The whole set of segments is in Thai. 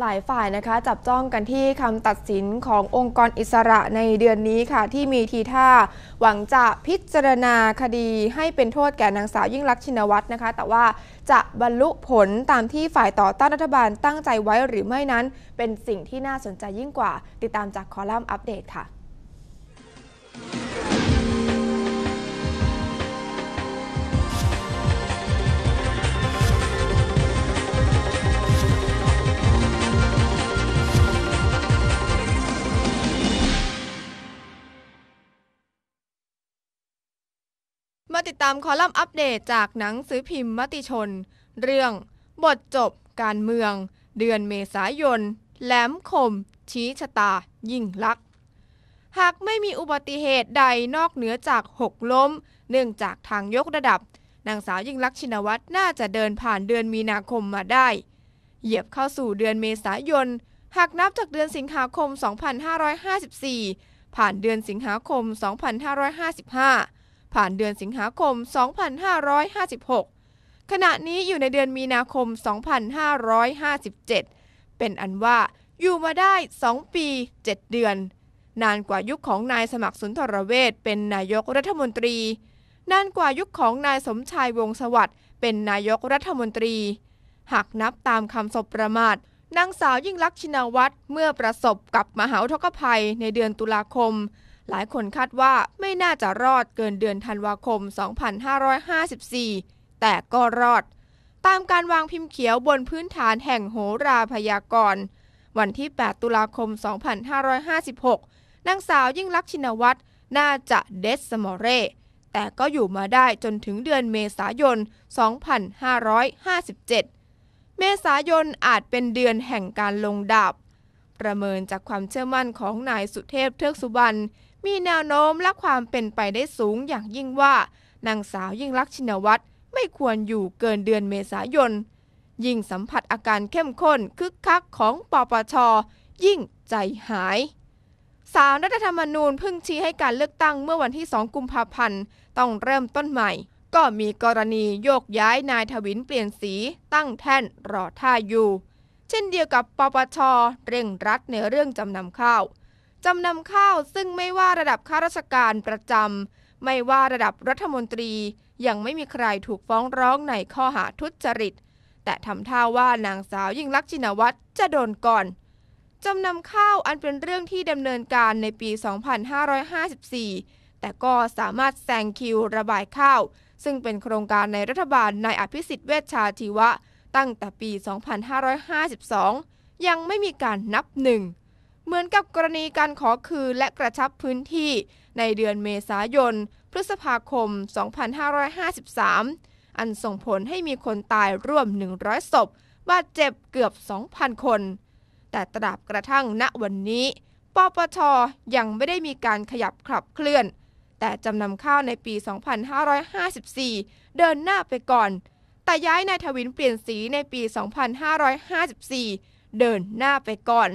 หลายฝ่ายนะคะจับจ้องกันที่คำตัดสินขององค์กรอิสระในเดือนนี้ค่ะ ที่มีทีท่า หวังจะพิจารณาคดีให้เป็นโทษแก่นางสาวยิ่งลักษณ์ชินวัตรนะคะ แต่ว่าจะบรรลุผลตามที่ฝ่ายต่อต้านรัฐบาลตั้งใจไว้หรือไม่นั้น เป็นสิ่งที่น่าสนใจยิ่งกว่า ติดตามจากคอลัมน์อัปเดตค่ะ มาติดตามคอลัมน์อัปเดตจากหนังสือพิมพ์มติชน เรื่องบทจบการเมือง เดือนเมษายน แหลมคม ชี้ชะตา ยิ่งลักหากไม่มีอุบัติเหตุใดนอกเหนือจากหกล้ม เนื่องจากทางยกระดับ นางสาวยิ่งลักษณ์ชินวัตรน่าจะเดินผ่านเดือนมีนาคมมาได้ เหยียบเข้าสู่เดือนเมษายน หากนับจากเดือนสิงหาคม 2554 ผ่านเดือนสิงหาคม 2555 ผ่านเดือนสิงหาคม 2556 ขณะนี้อยู่ในเดือนมีนาคม 2557 เป็นอันว่าอยู่มาได้ 2 ปี 7 เดือน นานกว่ายุคของนายสมัครสุนทรเวชเป็นนายกรัฐมนตรี นานกว่ายุคของนายสมชายวงสวัสดิ์เป็นนายกรัฐมนตรี หากนับตามคำศพประมาทนางสาวยิ่งลักษณ์ชินวัตรเมื่อประสบกับมหาอุทกภัยในเดือนตุลาคม หลายคนคาดว่าไม่น่าจะรอดเกินเดือนธันวาคม 2554 แต่ก็รอด ตามการวางพิมพ์เขียวบนพื้นฐานแห่งโหราพยากรณ์วันที่ 8 ตุลาคม 2556 นางสาวยิ่งลักษณ์ชินวัตรน่าจะเดสสมอเรแต่ก็อยู่มาได้จนถึงเดือนเมษายน 2557 เมษายนอาจเป็นเดือนแห่งการลงดาบ ประเมินจากความเชื่อมั่นของนายสุเทพเทือกสุบรรณ มีแนวโน้มและความเป็นไปได้สูงอย่างยิ่งว่านางสาวยิ่งลักษณ์ชินวัตรไม่ควรอยู่เกินเดือนเมษายน ยิ่งสัมผัสอาการเข้มข้นคึกคักของปปช ยิ่งใจหายสารรัฐธรรมนูญพึ่งชี้ให้การเลือกตั้งเมื่อวันที่ 2 กุมภาพันธ์ต้องเริ่มต้นใหม่ ก็มีกรณีโยกย้ายนายทวินเปลี่ยนสีตั้งแท่นรอท่าอยู่ เช่นเดียวกับปปชเร่งรัดในเรื่องจำนำข้าว จำนำข้าวซึ่งไม่ว่าระดับข้าราชการประจำไม่ว่าระดับรัฐมนตรียังไม่มีใครถูกฟ้องร้องในข้อหาทุจริต แต่ทำท่าว่านางสาวยิ่งลักษณ์ชินวัตรจะโดนก่อนจำนำข้าวอันเป็นเรื่องที่ดำเนินการในปี 2554 แต่ก็สามารถแซงคิวระบายข้าว ซึ่งเป็นโครงการในรัฐบาลนายอภิสิทธิ์เวชชาชีวะ ตั้งแต่ปี 2552 ยังไม่มีการนับหนึ่ง เหมือนกับกรณีการขอคืนและกระชับพื้นที่ในเดือนเมษายน พฤษภาคม 2553 อันส่งผลให้มีคนตายร่วม 100 ศพ บาดเจ็บเกือบ 2,000 คน แต่ตราบกระทั่งณวันนี้ ปปช ยังไม่ได้มีการขยับขับเคลื่อน แต่จำนำข้าวในปี 2554 เดินหน้าไปก่อน แต่ย้ายนายทวินเปลี่ยนสีในปี 2554 เดินหน้าไปก่อน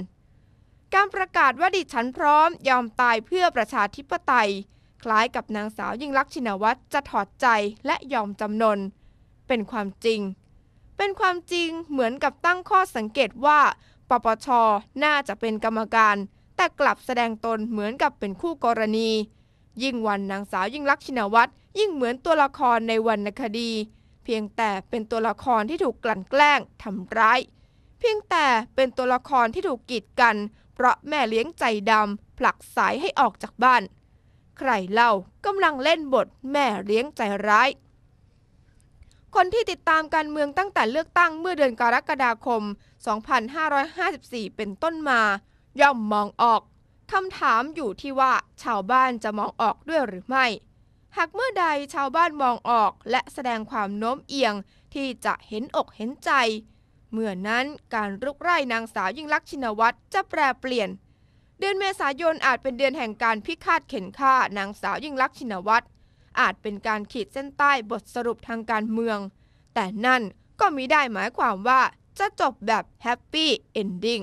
การประกาศว่าดิฉันพร้อมยอมตายเพื่อประชาธิปไตย คล้ายกับนางสาวยิ่งลักษณ์ชินวัตรจะถอดใจและยอมจำนน เป็นความจริง เป็นความจริงเหมือนกับตั้งข้อสังเกตว่า ปปช น่าจะเป็นกรรมการ แต่กลับแสดงตนเหมือนกับเป็นคู่กรณี ยิ่งวันนางสาวยิ่งลักษณ์ชินวัตรยิ่งเหมือนตัวละครในวรรณคดี เพียงแต่เป็นตัวละครที่ถูกกลั่นแกล้งทำร้าย เพียงแต่เป็นตัวละครที่ถูกกีดกัน เพราะแม่เลี้ยงใจดำผลักสายให้ออกจากบ้าน ใครเล่ากำลังเล่นบทแม่เลี้ยงใจร้าย คนที่ติดตามการเมืองตั้งแต่เลือกตั้งเมื่อเดือนกรกฎาคม 2554 เป็นต้นมา ย่อมมองออกคำถามอยู่ที่ว่าชาวบ้านจะมองออกด้วยหรือไม่ หากเมื่อใดชาวบ้านมองออกและแสดงความโน้มเอียงที่จะเห็นอกเห็นใจ เมื่อนั้นการรุกไร่นางสาวยิ่งลักษณ์ชินวัตรจะแปรเปลี่ยน เดือนเมษายนอาจเป็นเดือนแห่งการพิฆาตเข็นฆ่านางสาวยิ่งลักษณ์ชินวัตรอาจเป็นการขีดเส้นใต้บทสรุปทางการเมือง แต่นั่นก็มิได้หมายความว่าจะจบแบบแฮปปี้เอนดิ้ง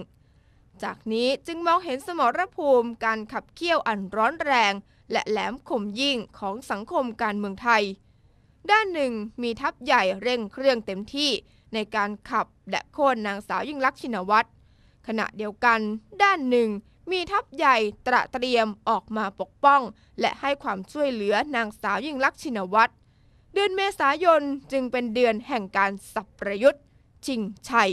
จากนี้จึงมองเห็นสมรภูมิการขับเคี่ยวอันร้อนแรง และแหลมคมยิ่งของสังคมการเมืองไทย ด้านหนึ่งมีทัพใหญ่เร่งเครื่องเต็มที่ ในการขับและโค่นนางสาวยิ่งลักษณ์ชินวัตรขณะเดียวกัน ด้านหนึ่ง มีทัพใหญ่ตระเตรียมออกมาปกป้อง และให้ความช่วยเหลือนางสาวยิ่งลักษณ์ชินวัตรเดือนเมษายนจึงเป็นเดือนแห่งการสับประยุทธ์ชิงชัย